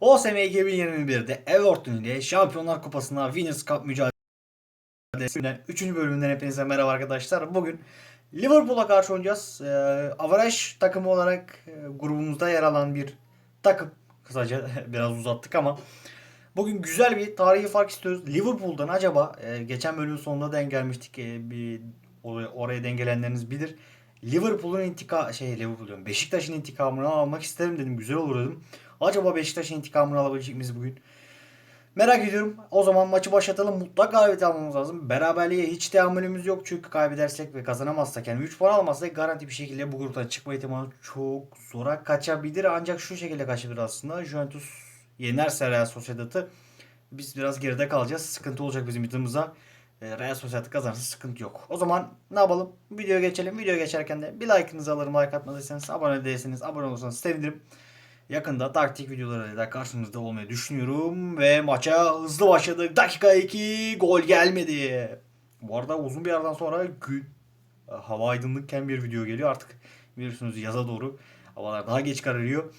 OSM 2021'de Everton ile Şampiyonlar Kupası'na Winners Cup mücadelesinden 3. bölümünden hepinize merhaba arkadaşlar. Bugün Liverpool'a karşı oynayacağız. Ee, Average takımı olarak e, grubumuzda yer alan bir takım. Kısaca biraz uzattık ama bugün güzel bir tarihi fark istiyoruz. Liverpool'dan acaba e, geçen bölümün sonunda denk gelmiştik. E, bir oraya, oraya dengelenleriniz bilir. Liverpool'un intika şey Liverpool diyorum. Beşiktaş'ın intikamını almak isterim dedim. Güzel olur dedim. Acaba Beşiktaş'ın intikamını alabilecek miyiz bugün? Merak ediyorum. O zaman maçı başlatalım. Mutlak galibiyet almamız lazım. Beraberliğe hiç tahammülümüz yok. Çünkü kaybedersek ve kazanamazsak yani 3 puan almazsak garanti bir şekilde bu gruptan çıkma ihtimali çok zora kaçabilir. Ancak şu şekilde kaçabilir aslında. Juventus yenerse Real Sociedad'ı biz biraz geride kalacağız. Sıkıntı olacak bizim iddiamıza. E, Real Sociedad kazanırsa sıkıntı yok. O zaman ne yapalım? Videoya geçelim. Videoya geçerken de bir like'ınızı alırım. Like atmadıysanız abone değilseniz abone olursanız sevinirim. Yakında taktik videolarıyla da karşınızda olmayı düşünüyorum. Ve maça hızlı başladık. Dakika 2 gol gelmedi. Bu arada uzun bir aradan sonra gün hava aydınlıkken bir video geliyor. Artık biliyorsunuz yaza doğru havalar daha geç kararıyor.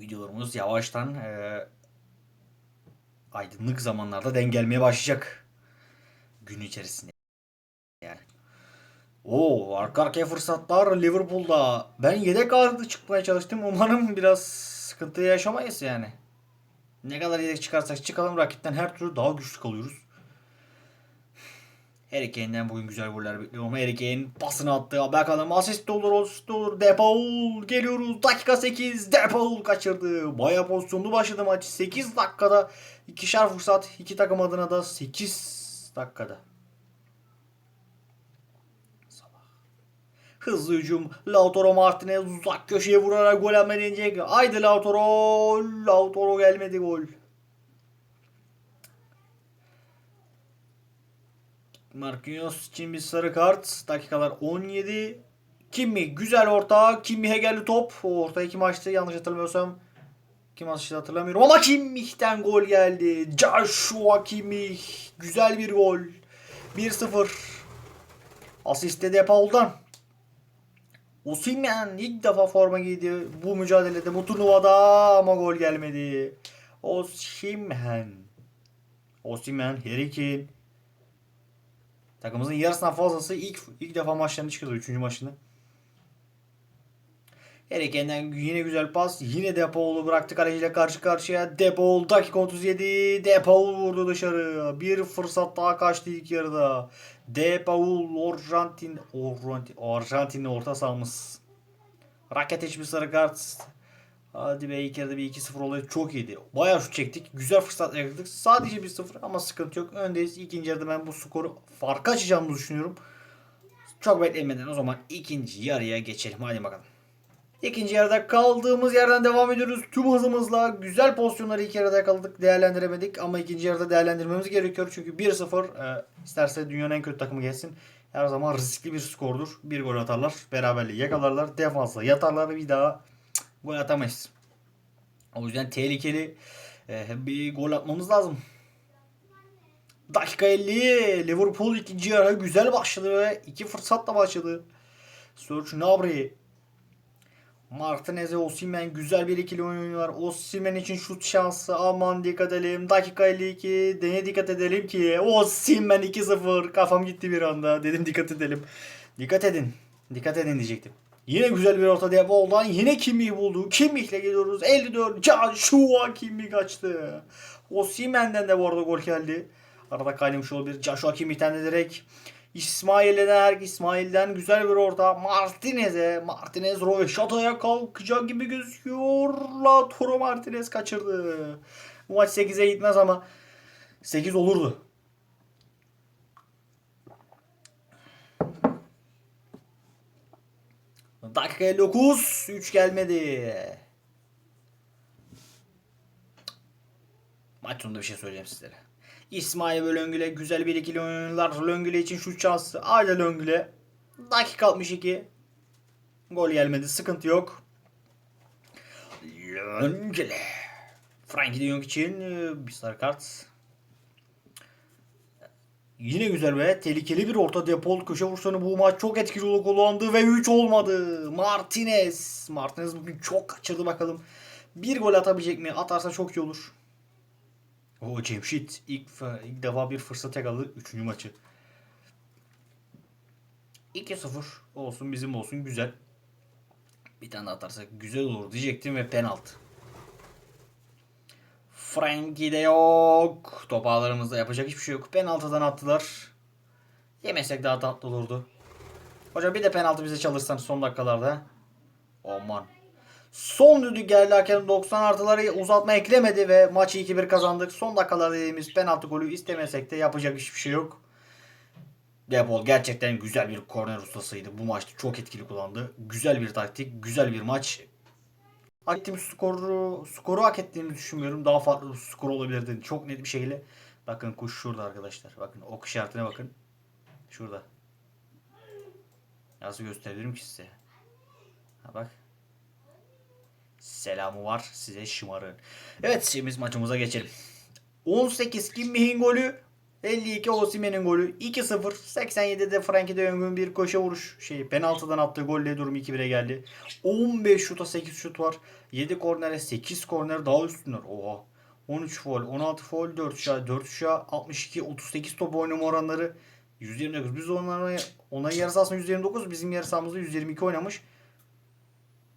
Videolarımız yavaştan e, aydınlık zamanlarda denk gelmeye başlayacak. Gün içerisinde. Oo, arka fırsatlar Liverpool'da. Ben yedek ağırlıklı çıkmaya çalıştım. Umarım biraz sıkıntı yaşamayız yani. Ne kadar yedek çıkarsak çıkalım rakipten her türlü daha güçlü kalıyoruz. Harry Kane'den bugün güzel goller bekliyorum. Harry Kane pasını attı. Bakalım asist olur, asist olur. Depaul geliyoruz. Dakika 8. Depaul kaçırdı. Baya pozisyonlu başladı maç. 8 dakikada ikişer fırsat. iki takım adına da 8 dakikada. Hızlı hücum. Lautaro Martinez uzak köşeye vurarak gol atmaya deneyecek. Haydi Lautaro. Lautaro gelmedi gol. Marquinhos için bir sarı kart. Dakikalar 17. Kimi güzel orta. Kimmih'e geldi top. O ortaya kim açtı yanlış hatırlamıyorsam. Kim açtı hatırlamıyorum ama Kimmih'ten gol geldi. Joshua Kimmih. Güzel bir gol. 1-0. Asiste de Paul'dan. Osimhen ilk defa forma giydi bu mücadelede bu turnuvada ama gol gelmedi. Osimhen. Osimhen, Harry Kane. Takımımızın yarısından fazlası ilk ilk defa maçlarını çıkıyordu 3. maçını. Harry Kane'den yine güzel pas. Yine Depaul'u bıraktı kaleciyle karşı karşıya. Depaul dakika 37. Depaul vurdu dışarı. Bir fırsat daha kaçtı ilk yarıda. Depaul Arjantin Arjantin Arjantin'in orta sahamız. Raket bir sarı kart. Hadi be ilk yarıda bir 2-0 olayı çok iyiydi. Bayağı şut çektik. Güzel fırsat yakaladık. Sadece 1-0 ama sıkıntı yok. Öndeyiz. İkinci yarıda ben bu skoru farkı açacağımızı düşünüyorum. Çok beklemeden o zaman ikinci yarıya geçelim. Hadi bakalım. İkinci yarıda kaldığımız yerden devam ediyoruz. Tüm hızımızla güzel pozisyonları ilk yarıda yakaladık. Değerlendiremedik ama ikinci yarıda değerlendirmemiz gerekiyor. Çünkü 1-0 e, isterse dünyanın en kötü takımı gelsin. Her zaman riskli bir skordur. Bir gol atarlar. Beraberliği yakalarlar. Defansla yatarlar. Bir daha gol atamayız. O yüzden tehlikeli e, bir gol atmamız lazım. Dakika 50. Liverpool ikinci yarı güzel başladı ve iki fırsatla başladı. Serge Gnabry Martinez'e Osimhen güzel bir ikili oynuyorlar. Osimhen için şut şansı. Aman dikkat edelim. Dakika 52. Dene dikkat edelim ki. Osimhen 2-0. Kafam gitti bir anda. Dedim dikkat edelim. Dikkat edin. Dikkat edin diyecektim. Yine güzel bir orta Devol'dan yine Kimmih'i buldu. Kimmih'le geliyoruz. 54. Joshua Kimmih kaçtı. Osimhen'den de bu arada gol geldi. Arada kaynamış olabilir. Joshua Kimmih'ten de direkt. İsmail'den İsmail'den güzel bir orta. Martinez'e. Martinez Roveşata'ya kalkacak gibi gözüküyor. Lautaro Martinez kaçırdı. Bu maç 8'e gitmez ama 8 olurdu. Dakika 59. 3 gelmedi. Maç sonunda bir şey söyleyeceğim sizlere. İsmail ve Löngül'e güzel bir ikili oynuyorlar. Löngül'e için şu şansı. Ayda Löngül'e. Dakika 62. Gol gelmedi. Sıkıntı yok. Löngül'e. Frankie de Jong için e, bir sarı kart. Yine güzel ve tehlikeli bir orta depol köşe vuruşlarını bu maç çok etkili olarak kullandı ve 3 olmadı. Martinez. Martinez bugün çok kaçırdı bakalım. Bir gol atabilecek mi? Atarsa çok iyi olur. O Cemşit ilk, ilk defa bir fırsat yakaladı. Üçüncü maçı. 2-0 olsun bizim olsun güzel. Bir tane atarsak güzel olur diyecektim ve penaltı. Frankie de yok. Top ağlarımızda yapacak hiçbir şey yok. Penaltıdan attılar. Yemesek daha tatlı olurdu. Hocam bir de penaltı bize çalırsan son dakikalarda. Aman. Son düdük hakem 90 artıları uzatma eklemedi ve maçı 2-1 kazandık. Son dakikalarda dediğimiz penaltı golü istemesek de yapacak hiçbir şey yok. Depol gerçekten güzel bir korner ustasıydı. Bu maçta çok etkili kullandı. Güzel bir taktik, güzel bir maç. Hak ettiğimiz skoru, skoru hak ettiğimizi düşünmüyorum. Daha farklı bir skor olabilirdi. Çok net bir şekilde. Bakın kuş şurada arkadaşlar. Bakın ok işaretine bakın. Şurada. Nasıl gösterebilirim ki size? Ha bak. Selamı var size şımarın. Evet şimdi maçımıza geçelim. 18 Kimmih'in golü. 52 Osimhen'in golü. 2-0. 87'de Frankie de Jong'un bir koşa vuruş. Şey penaltıdan attığı golle durum 2-1'e geldi. 15 şuta 8 şut var. 7 kornere 8 korner daha üstünler. Oha. 13 foul, 16 foul, 4 şah, 4 şah, 62, 38 top oynama oranları 129. Biz onların onların yarısı aslında 129, bizim yarı sahamızda 122 oynamış.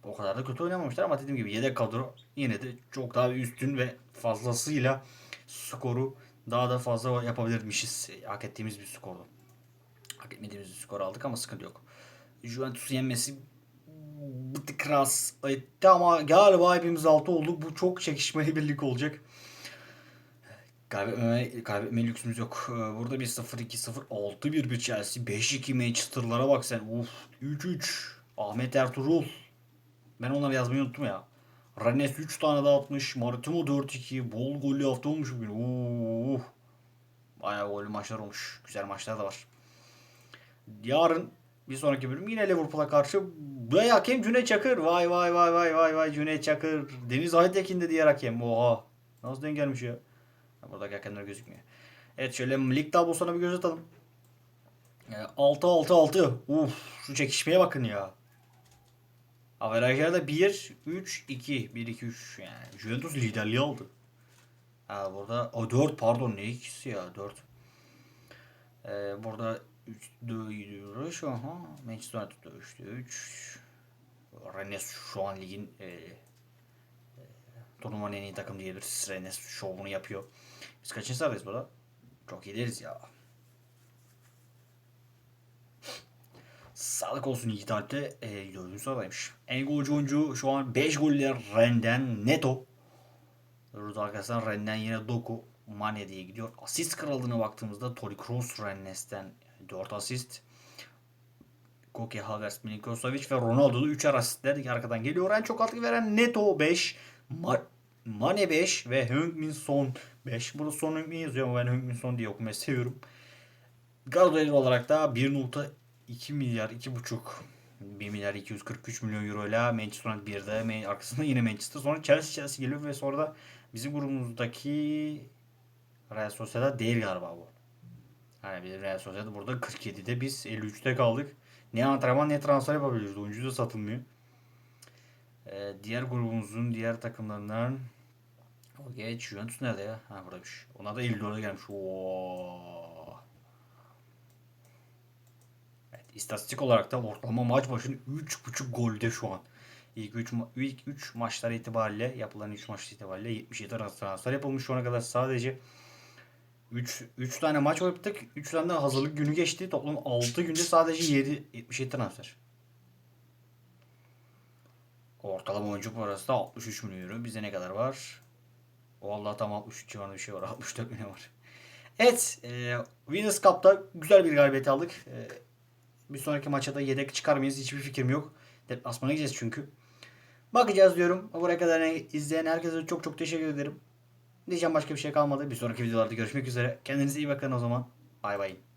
O kadar da kötü oynamamışlar ama dediğim gibi yedek kadro yine de çok daha üstün ve fazlasıyla skoru daha da fazla yapabilirmişiz. Hak ettiğimiz bir skordu. Hak etmediğimiz bir skor aldık ama sıkıntı yok. Juventus'un yenmesi bir tık rahatsız etti ama galiba hepimiz altı olduk. Bu çok çekişmeli bir lig olacak. Kaybetmeme, kaybetme lüksümüz yok. Ee, Burada 1-0, 2-0, 6-1 bir Chelsea. 5-2 Manchester'lara bak sen. Uf, 3-3. Ahmet Ertuğrul. Ben onları yazmayı unuttum ya. Rennes 3 tane daha atmış. Maritimo 4-2. Bol gollü hafta olmuş bugün. Uh. Bayağı gollü maçlar olmuş. Güzel maçlar da var. Yarın bir sonraki bölüm yine Liverpool'a karşı Vay hakem Cüneyt Çakır. Vay vay vay vay vay vay Cüneyt Çakır. Deniz Aytekin de diğer hakem. Oha. Nasıl denk gelmiş ya? Buradaki hakemler gözükmüyor. Evet şöyle lig tablosuna bir göz atalım. 6-6-6. Uf şu çekişmeye bakın ya. Averajlarda 1, 3, 2. 1, 2, 3 yani. Juventus liderliği aldı. Ha burada o 4 pardon ne ikisi ya 4. Ee, burada 3 4 aha Manchester United'da 3'te 3. Rennes şu an ligin e, e, turnuvanın en iyi takım diyebiliriz. Rennes şovunu yapıyor. Biz kaçıncı sıradayız burada? Çok iyi deriz ya. Sağlık olsun Yiğit Alp de e, 4. sıradaymış. En golcü oyuncu şu an 5 golle Ren'den Neto. Burada arkasından Ren'den yine Doku Mane diye gidiyor. Asist kralına baktığımızda Tori Kroos Rennes'ten 4 asist. Koke Havertz, Milinkovic ve Ronaldo'da 3'er asistler arkadan geliyor. En çok katkı veren Neto 5, Ma- Mane 5 ve Heung-min Son 5. Burada Son Heung-min yazıyor ama ben Heung-min Son diye okumayı seviyorum. Gardner olarak da 1.2 milyar 2.5 1 milyar 243 milyon euro ile Manchester United 1'de Ma- arkasında yine Manchester sonra Chelsea Chelsea geliyor ve sonra da bizim grubumuzdaki Real Sociedad değil galiba bu. Yani bizim Real Sociedad burada 47'de biz 53'te kaldık. Ne antrenman ne transfer yapabiliyoruz. Oyuncu da satılmıyor. Ee, diğer grubumuzun diğer takımlarından o geç Juventus nerede ya? Ha buradaymış. Ona da 54'e gelmiş. Oo. Evet, istatistik olarak da ortalama maç başına 3.5 golde şu an. İlk 3 ilk 3 maçlar itibariyle yapılan 3 maç itibariyle 77 transfer yapılmış şu ana kadar sadece 3 3 tane maç yaptık. 3 tane de hazırlık günü geçti. Toplam 6 günde sadece 7 77 transfer. Ortalama oyuncu parası da 63 milyon euro. Bize ne kadar var? Vallahi tam 63 civarında bir şey var. 64 milyon var. Evet. E, Winners Cup'ta güzel bir galibiyet aldık. E, bir sonraki maça da yedek çıkar mıyız? Hiçbir fikrim yok. Deplasmana gideceğiz çünkü. Bakacağız diyorum. Buraya kadar izleyen herkese çok çok teşekkür ederim. Diyeceğim başka bir şey kalmadı. Bir sonraki videolarda görüşmek üzere. Kendinize iyi bakın o zaman. Bay bay.